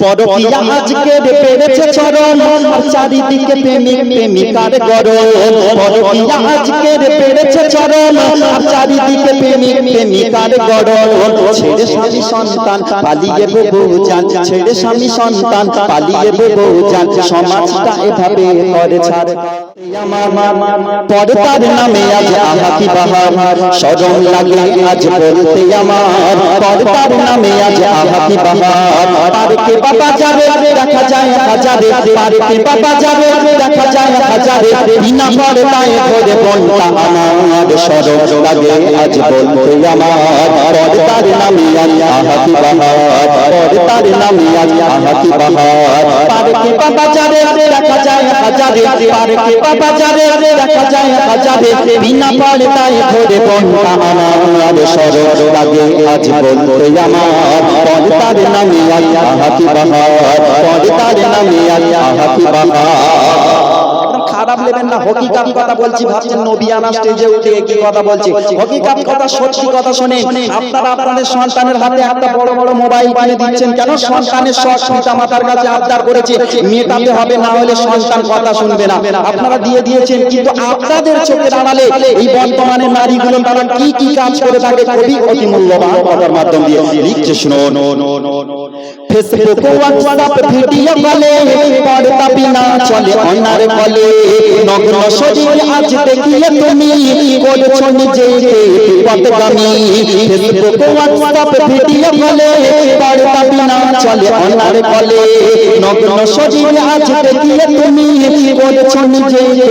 পরকিয়া আজকে পেরেছে চরম আর চারিদিকে প্রেমিক প্রেমিকার গরম পরকিয়া আজকে পেরেছে চরম আর চারিদিকে প্রেমিক প্রেমিকার গরম ছেড়ে স্বামী সন্তান পালিয়ে বউ যান ছেড়ে স্বামী সন্তান পালিয়ে বউ যান। সমাজটা এভাবে করে ছাড়। আমার পর্দার নামে আজ আহাকি বাহার সরম লাগে আজ বলতে আমার পর্দার নামে আজ আহাকি বাহার পার্কে বাবা যাবে দেখা যায় হাজারে পার্কে বাবা যাবে দেখা যায় হাজারে বিনা পর্দায় ধরে বনটা আমার সরম লাগে আজ বলতে আমার পর্দার নামে আজ আহাকি বাহার পর্দার নামে আজ আহাকি বাহার পার্কে বাবা যাবে দেখা যায় হাজারে পার্কে বাবা যাবে দেখা যায় বাজারে বিনা পর্দায় ধরে বন্ধা আমার সরম লাগে। আজ বলতে আমার পর্দার নামে আজ আহাকি বাহার? পর্দার নামে আজ আহাকি বাহার? খারাপ নেবেন না। হকিকাত কথা বলছি ভাবছেন নবিয়ানা স্টেজে উঠে কি কথা বলছি। হকিকাত কথা সত্যি কথা শুনে আপনারা আপনাদের সন্তানের হাতে একটা বড় বড় মোবাইল কিনে দিচ্ছেন। কেন সন্তানের শখ পিতা মাতার কাছে আবদার করেছে? মেটাতে হবে না হলে সন্তান কথা শুনবে না। আপনারা দিয়ে দিয়েছেন কিন্তু আপনাদের চোখে দাঁড়ালে এই বর্তমানে নারীগুলো তারা কি কি কাজ করে থাকে কবি অতি মূল্যবান। কথার মাধ্যম দিয়ে লিখছে শুনো ফেসবুক হোয়াটসঅ্যাপ ভিডিও কলে পর্দা বিনা চলে অনার কলে নগ্ন শরীর আজ দেখিয়ে তুমি করছ নিজেকে বিপদগামী। ফেসবুক হোয়াটসঅ্যাপ ভিডিও কলে, বার্তা বিনা চলে অনার কলে। নগ্ন শরীর আজ দেখিয়ে তুমি করছ নিজেকে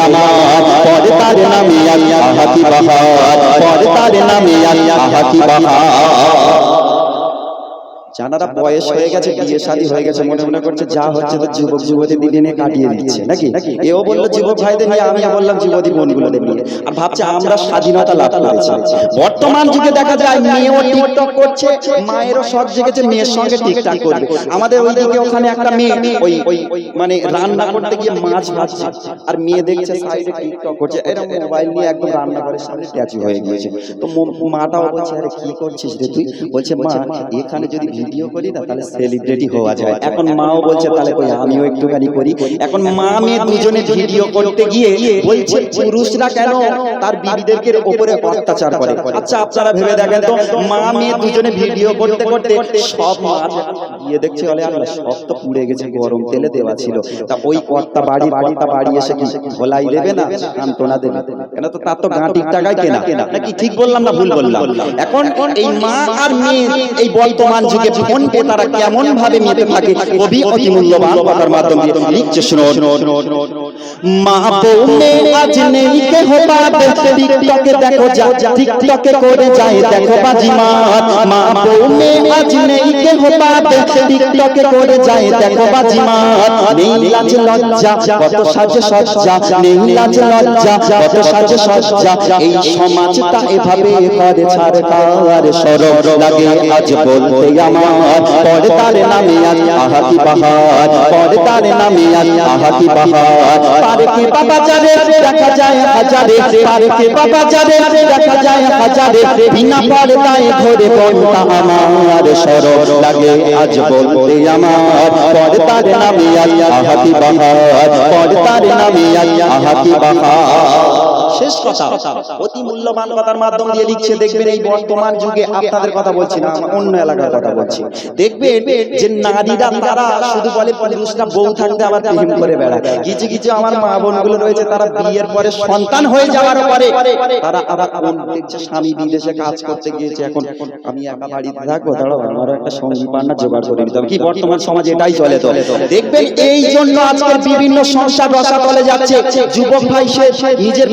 আমার পর্দার নামে আজ আহাতি বাহার পর্দার নামে আজ হাতি বাহার যারা বয়স হয়ে গেছে বিয়ে শাদী হয়ে গেছে মনে মনে করছে যা হচ্ছে তো যুবক যুবতী দিদি নিয়ে কাটিয়ে দিচ্ছে নাকি? এও বলল যুবক ভাইদের নিয়ে আমি বললাম যুবতী বোনগুলোদের নিয়ে। আর ভাবছে আমরা স্বাধীনতা লাভ করেছি। বর্তমান যুগে দেখা যায় মেয়েও টিকটক করছে মায়েরও শখ জেগেছে মেয়ের সঙ্গে টিকটক করবে। আমাদের ওইদিকে ওখানে একটা মেয়ে ওই ওই মানে রান্না করতে গিয়ে মাছ ভাজছে আর মেয়ে দেখছে সাইডে টিকটক করছে এরকম মোবাইল নিয়ে একদম রান্না করে সামনে স্ট্যাচু হয়ে গিয়েছে তো মাটাও বলছে আরে কি করছিস রে তুই বলছে মা এখানে যদি ভিডিও করি না তাহলে সেলিব্রিটি হওয়া যায় এখন মাও বলছে তাহলে কই আমিও একটুখানি করি। এখন মা মেয়ে দুজনে ভিডিও করতে গিয়ে বলছে পুরুষরা কেন তার বিবিদেরকে উপরে অত্যাচার করে? আচ্ছা আপনারা ভেবে দেখেন তো মা মেয়ে দুজনে ভিডিও করতে করতে সব মাছ গিয়ে দেখছে বলে সব তো পুড়ে গেছে গরম তেলে দেওয়া ছিল। তা ওই কর্তা বাড়ি বাড়িটা বাড়ি এসে কি ধোলাই দেবে না? সান্ত্বনা দেবে কেন তো তার তো গাঁটির টাকায় কেনা। নাকি ঠিক বললাম না ভুল বললাম এখন এই মা আর মেয়ে এই বর্তমান যুগে ফোনকে তারা কেমন ভাবে মেতে থাকে কবি অতি মূল্যবান কথার মাধ্যমে লিখছে শুনো। মা বউ আজ নেই কে হো টিকটকে দেখো যা টিকটকে করে যায় দেখো বাজিমাত মা। বউ আজ নেই কে হো টিকটকে করে যায় দেখো বাজিমাত নেই লাজ লজ্জা কত সাজে সজ্জা। নেই লাজ লজ্জা কত সাজে সজ্জা। এই সমাজটা এভাবে করে ছাড়কার সরব লাগে আজ বলতে আমার পর্দার নামে আজ আহাতি বাহার পর্দার নামে আজ আহাতি বাহার পার্কে বাবা যাবে দেখা যায় হাজারে। পার্কে বাবা যাবে দেখা যায় হাজারে। বিনা পর্দায় ধরে বলতা আমার সরব লাগে আজ বলতে আমার। পর্দার নামে আজ আহাতি বাহার পর্দার নামে আজ আহাতি বাহার শেষ কথা, অতি মূল্যবান কথার মাধ্যম দিয়ে লিখছে, দেখবেন এই বর্তমান যুগে আপনাদের কথা বলছি না অন্য এলাকার কথা বলছি। দেখবেন যে নারীরা, তারা শুধু বলে পুরুষরা বউ থাকতে আবার প্রেম করে বেড়ায়। কিছু কিছু আমার মা বোনগুলো রয়েছে, তারা বিয়ের পরে সন্তান হয়ে যাওয়ার পরে তারা আবার কোন দেখছে, স্বামী বিদেশে কাজ করতে গিয়েছে, এখন আমি একা বাড়িতে থাকব, দাঁড়াও, আমারও একটা সঙ্গী পান্না জোগাড় করে নিতে কি বর্তমান সমাজে এটাই চলে তো? দেখবেন এই জন্য আজকের বিভিন্ন সংসার রসাতলে যাচ্ছে, যুবক ভাই সে নিজের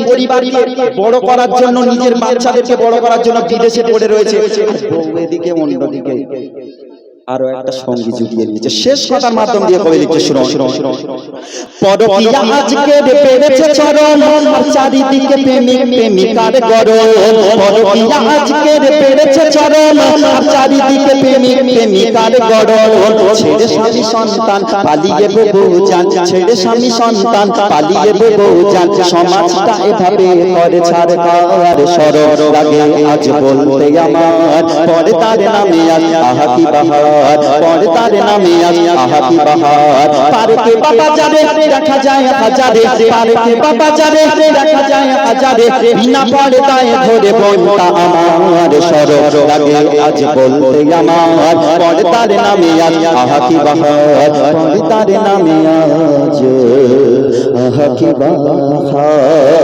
বড় করার জন্য নিজের বাচ্চাদেরকে বড় করার জন্য বিদেশে পড়ে রয়েছে। এদিকে অন্যদিকে আরও একটা সঙ্গী জুড়িয়ে নিয়েছে। শেষ কথার মাধ্যম দিয়ে কবি লিখছে শুনো শুনো পরকিয়া আজকে পেরেছে চরণ আর চারিদিকে প্রেমিক প্রেমিকার গরম পরকিয়া আজকে পেরেছে চরণ আর চারিদিকে প্রেমিক প্রেমিকার গরম ছেড়ে স্বামী সন্তান পালিয়ে বউ যান। ছেড়ে স্বামী সন্তান পালিয়ে বউ যান। সমাজটা এভাবে করে ছাড় কার সরর লাগে আজ বলতে আমার। পরে তার নামে আজ আহা কি বাহার পরে তার নামে আজ আহা কি বাহার। পার্কে বাবা যাবে দেখা যায় হাজারে পার্কে বাবা যাবে দেখা যায় হাজারে। বিনা পরে তাই ধরে বলতা আমার সরর লাগে। আজ বলতে আমার পরে তার নামে আজ আহা বাহার। তার নামে আজ আহা কি বাহার।